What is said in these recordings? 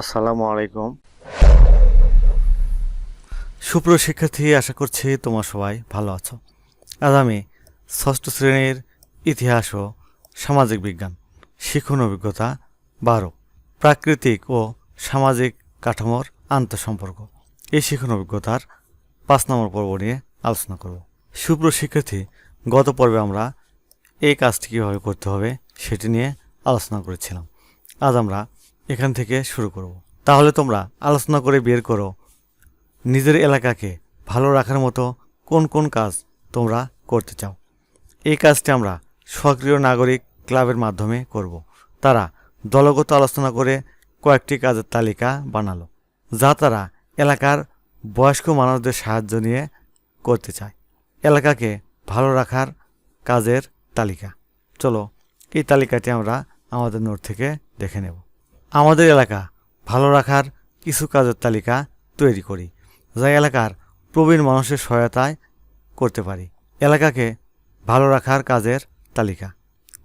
আসসালামু আলাইকুম। সুপ্রিয় শিক্ষার্থী, আশা করছি তোমার সবাই ভালো আছো। আজ আমি ষষ্ঠ শ্রেণির ইতিহাস ও সামাজিক বিজ্ঞান শিখন অভিজ্ঞতা বারো, প্রাকৃতিক ও সামাজিক কাঠামোর আন্তঃসম্পর্ক। এই শিখন অভিজ্ঞতার পাঁচ নম্বর পর্ব নিয়ে আলোচনা করব। সুপ্রিয় শিক্ষার্থী, গত পর্বে আমরা এই কাজটি কীভাবে করতে হবে সেটি নিয়ে আলোচনা করেছিলাম। আজ আমরা এখান থেকে শুরু করব। তাহলে তোমরা আলোচনা করে বের করো নিজের এলাকাকে ভালো রাখার মতো কোন কোন কাজ তোমরা করতে চাও। এই কাজটি আমরা সক্রিয় নাগরিক ক্লাবের মাধ্যমে করব। তারা দলগত আলোচনা করে কয়েকটি কাজের তালিকা বানালো, যা তারা এলাকার বয়স্ক মানুষদের সাহায্য নিয়ে করতে চায়। এলাকাকে ভালো রাখার কাজের তালিকা। চলো, এই তালিকাটি আমরা আমাদের নোট থেকে দেখে নেব। আমাদের এলাকা ভালো রাখার কিছু কাজের তালিকা তৈরি করি, যা এলাকার প্রবীণ মানুষের সহায়তায় করতে পারি। এলাকাকে ভালো রাখার কাজের তালিকা।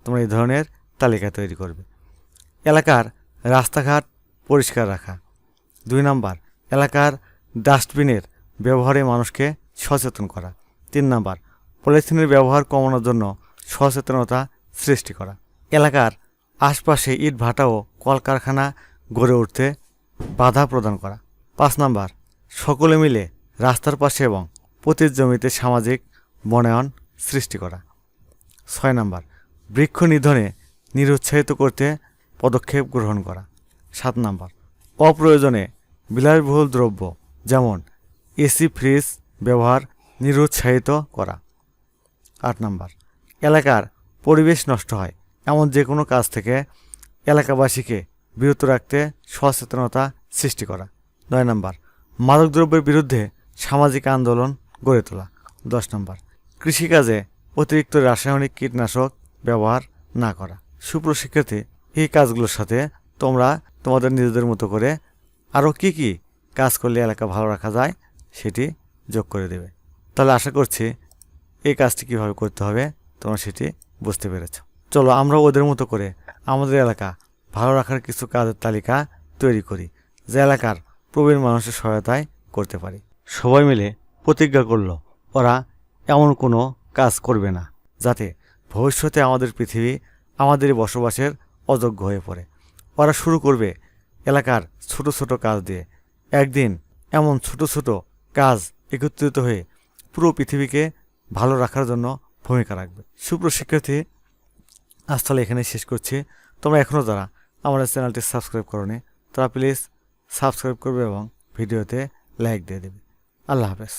তোমরা এই ধরনের তালিকা তৈরি করবে। এলাকার রাস্তাঘাট পরিষ্কার রাখা। দুই নম্বর, এলাকার ডাস্টবিনের ব্যবহারে মানুষকে সচেতন করা। তিন নম্বর, পলিথিনের ব্যবহার কমানোর জন্য সচেতনতা সৃষ্টি করা। এলাকার আশপাশে ইট ভাটা ও কলকারখানা গড়ে উঠতে বাধা প্রদান করা। পাঁচ নাম্বার, সকলে মিলে রাস্তার পাশে এবং পতির জমিতে সামাজিক বনায়ন সৃষ্টি করা। ছয় নাম্বার, বৃক্ষ নিধনে নিরুৎসাহিত করতে পদক্ষেপ গ্রহণ করা। সাত নাম্বার, অপ্রয়োজনে বিলাসবহুল দ্রব্য যেমন এসি, ফ্রিজ ব্যবহার নিরুৎসাহিত করা। আট নাম্বার, এলাকার পরিবেশ নষ্ট হয়। এমন যে কোনো কাজ থেকে এলাকাবাসীকে বিরত রাখতে সচেতনতা সৃষ্টি করা। নয় নম্বর, মাদকদ্রব্যের বিরুদ্ধে সামাজিক আন্দোলন গড়ে তোলা। দশ নম্বর, কৃষিকাজে অতিরিক্ত রাসায়নিক কীটনাশক ব্যবহার না করা। সুপ্রশিক্ষার্থী এই কাজগুলোর সাথে তোমরা তোমাদের নিজেদের মতো করে আরও কি কি কাজ করলে এলাকা ভালো রাখা যায় সেটি যোগ করে দেবে। তাহলে আশা করছি এই কাজটি কীভাবে করতে হবে তোমরা সেটি বুঝতে পেরেছ। চলো আমরা ওদের মতো করে আমাদের এলাকা ভালো রাখার কিছু কাজের তালিকা তৈরি করি, যে এলাকার প্রবীণ মানুষের সহায়তায় করতে পারি। সবাই মিলে প্রতিজ্ঞা করল, ওরা এমন কোনো কাজ করবে না, যাতে ভবিষ্যতে আমাদের পৃথিবী আমাদের বসবাসের অযোগ্য হয়ে পড়ে। ওরা শুরু করবে এলাকার ছোট ছোট কাজ দিয়ে। একদিন এমন ছোট ছোট কাজ একত্রিত হয়ে পুরো পৃথিবীকে ভালো রাখার জন্য ভূমিকা রাখবে। সুপ্রশিক্ষার্থী, আজ তাহলে এখানে শেষ করছি। তোমরা এখনও যারা আমাদের চ্যানেলটি সাবস্ক্রাইব করনি, তারা প্লিজ সাবস্ক্রাইব করবে এবং ভিডিওতে লাইক দিয়ে দেবে। আল্লাহ হাফেজ।